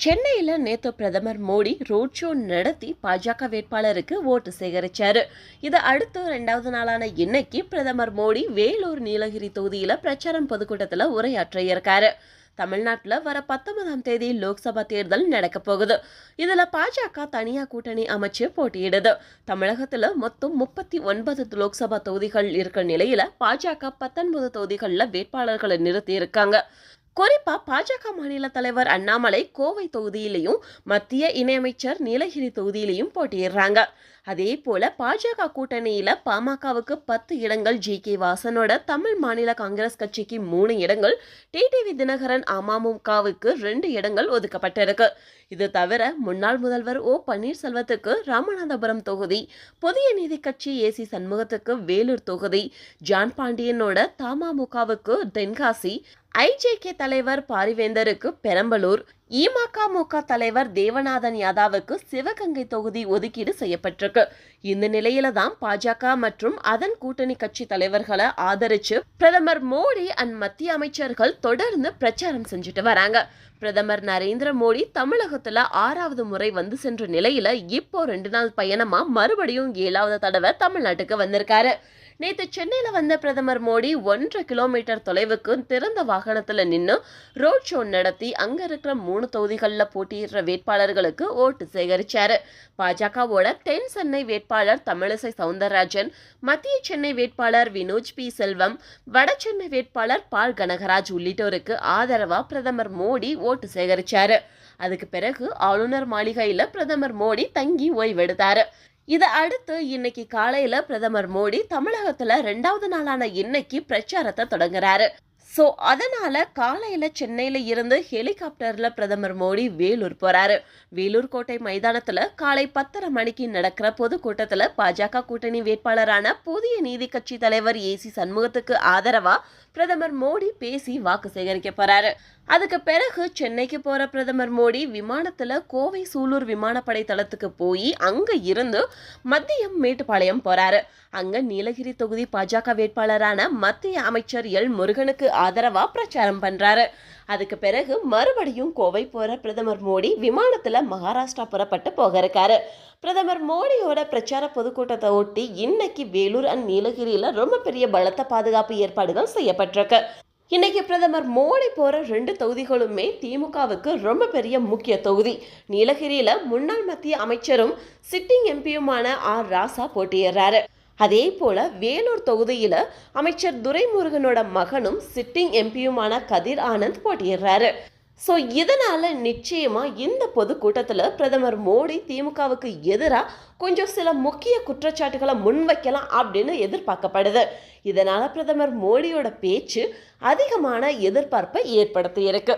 சென்னையில் நேற்று பிரதமர் மோடி ரோட் ஷோ நடத்தி பாஜக வேட்பாளருக்கு ஓட்டு சேகரிச்சாரு. இதை அடுத்து ரெண்டாவது நாளான இன்னைக்கு பிரதமர் மோடி வேலூர் நீலகிரி தொகுதியில் பிரச்சாரம் பொதுக்கூட்டத்தில் உரையாற்ற இருக்காரு. தமிழ்நாட்டில் வர பத்தொன்பதாம் தேதி லோக்சபா தேர்தல் நடக்க போகுது. இதில் பாஜக தனியாக கூட்டணி அமைச்சு போட்டியிடுது. தமிழகத்தில் மொத்தம் முப்பத்தி ஒன்பது லோக்சபா தொகுதிகள் இருக்க நிலையில் பாஜக பத்தொன்பது தொகுதிகளில் வேட்பாளர்களை நிறுத்தி இருக்காங்க குறிப்பா பாஜக மாநில தலைவர் அண்ணாமலை கோவை தொகுதியிலையும் மத்திய இணையமைச்சர் நீலகிரி தொகுதியிலையும் போட்டியிடுறாங்க. அதே போல பாஜக கூட்டணியில பாமகவுக்கு பத்து இடங்கள் ஜி. கே. வாசனோட தமிழ் மாநில காங்கிரஸ் கட்சிக்கு மூணு இடங்கள் டிடிவி தினகரன் அமமுகவுக்கு ரெண்டு இடங்கள் ஒதுக்கப்பட்டிருக்கு. இது தவிர முன்னாள் முதல்வர் ஓ. பன்னீர்செல்வத்துக்கு ராமநாதபுரம் தொகுதி புதிய நீதி கட்சி ஏசி சண்முகத்துக்கு வேலூர் தொகுதி ஜான் பாண்டியனோட தமாமுகவுக்கு தென்காசி ஐஜேகே தலைவர் பாரிவேந்தருக்கு பெரம்பலூர் இமகமுக தலைவர் தேவநாதன் யாதவுக்கு சிவகங்கை தொகுதி ஒதுக்கீடு செய்யப்பட்டிருக்கு. இந்த நிலையில தான் பாஜக மற்றும் அதன் கூட்டணி கட்சி தலைவர்களை ஆதரிச்சு பிரதமர் மோடி அண்ட் மத்திய அமைச்சர்கள் தொடர்ந்து பிரச்சாரம் செஞ்சுட்டு வராங்க. பிரதமர் நரேந்திர மோடி தமிழகத்துல ஆறாவது முறை வந்து சென்ற நிலையில இப்போ ரெண்டு நாள் பயணமா மறுபடியும் ஏழாவது தடவை தமிழ்நாட்டுக்கு வந்திருக்காரு. நேற்று சென்னையில் வந்த பிரதமர் மோடி ஒன்றரை கிலோமீட்டர் தொலைவுக்கு திறந்த வாகனத்தில் நின்று ரோட் ஷோ நடத்தி அங்கே இருக்கிற மூணு தொகுதிகளில் போட்டியிடுற வேட்பாளர்களுக்கு ஓட்டு சேகரித்தார் பாஜகவோட தென் சென்னை வேட்பாளர் தமிழிசை சவுந்தரராஜன் மத்திய சென்னை வேட்பாளர் வினோஜ் பி. செல்வம் வட சென்னை வேட்பாளர் பால் கனகராஜ் உள்ளிட்டோருக்கு ஆதரவாக பிரதமர் மோடி ஓட்டு சேகரித்தார் அதுக்கு பிறகு ஆளுநர் மாளிகையில் பிரதமர் மோடி தங்கி ஓய்வெடுத்தார். இதை அடுத்து இன்னைக்கு காலையில பிரதமர் மோடி தமிழகத்துல ரெண்டாவது நாளான இன்னைக்கு பிரச்சாரத்தை தொடங்குறாரு. ஸோ அதனால் காலையில் சென்னையில் இருந்து ஹெலிகாப்டரில் பிரதமர் மோடி வேலூர் போகிறாரு வேலூர் கோட்டை மைதானத்தில் காலை பத்தரை மணிக்கு நடக்கிற பொதுக்கூட்டத்தில் பாஜக கூட்டணி வேட்பாளரான புதிய நீதி கட்சி தலைவர் ஏசி சண்முகத்துக்கு ஆதரவாக பிரதமர் மோடி பேசி வாக்கு சேகரிக்க போகிறாரு அதுக்கு பிறகு சென்னைக்கு போகிற பிரதமர் மோடி விமானத்தில் கோவை சூலூர் விமானப்படை தளத்துக்கு போய் அங்கே இருந்து மத்தியம் மேட்டுப்பாளையம் போகிறாரு அங்கே நீலகிரி தொகுதி பாஜக வேட்பாளரான மத்திய அமைச்சர் எல் முருகனுக்கு ஆதரவாக பிரச்சாரம் பண்ணுறாரு அதுக்கு பிறகு மறுபடியும் கோவை போகிற பிரதமர் மோடி விமானத்தில் மகாராஷ்டிரா புறப்பட்டு போக இருக்காரு. பிரதமர் மோடியோட பிரச்சார பொதுக்கூட்டத்தை ஒட்டி இன்னைக்கு வேலூர் அண்ட் நீலகிரியில் ரொம்ப பெரிய பலத்த பாதுகாப்பு ஏற்பாடுகள் செய்யப்பட்டிருக்கு. இன்னைக்கு பிரதமர் மோடி போகிற ரெண்டு தொகுதிகளுமே திமுகவுக்கு ரொம்ப பெரிய முக்கிய தொகுதி. நீலகிரியில் முன்னாள் மத்திய அமைச்சரும் சிட்டிங் எம்பியுமான ஆர் ராசா போட்டியிடுறாரு. அதே போல வேலூர் தொகுதியில் அமைச்சர் துரைமுருகனோட மகனும் சிட்டிங் எம்பியுமான கதிர் ஆனந்த் போட்டியிடுறாரு. ஸோ இதனால் நிச்சயமாக இந்த பொதுக்கூட்டத்தில் பிரதமர் மோடி திமுகவுக்கு எதிராக கொஞ்சம் சில முக்கிய குற்றச்சாட்டுகளை முன்வைக்கலாம் அப்படின்னு எதிர்பார்க்கப்படுது. இதனால் பிரதமர் மோடியோட பேச்சு அதிகமான எதிர்பார்ப்பை ஏற்படுத்தியிருக்கு.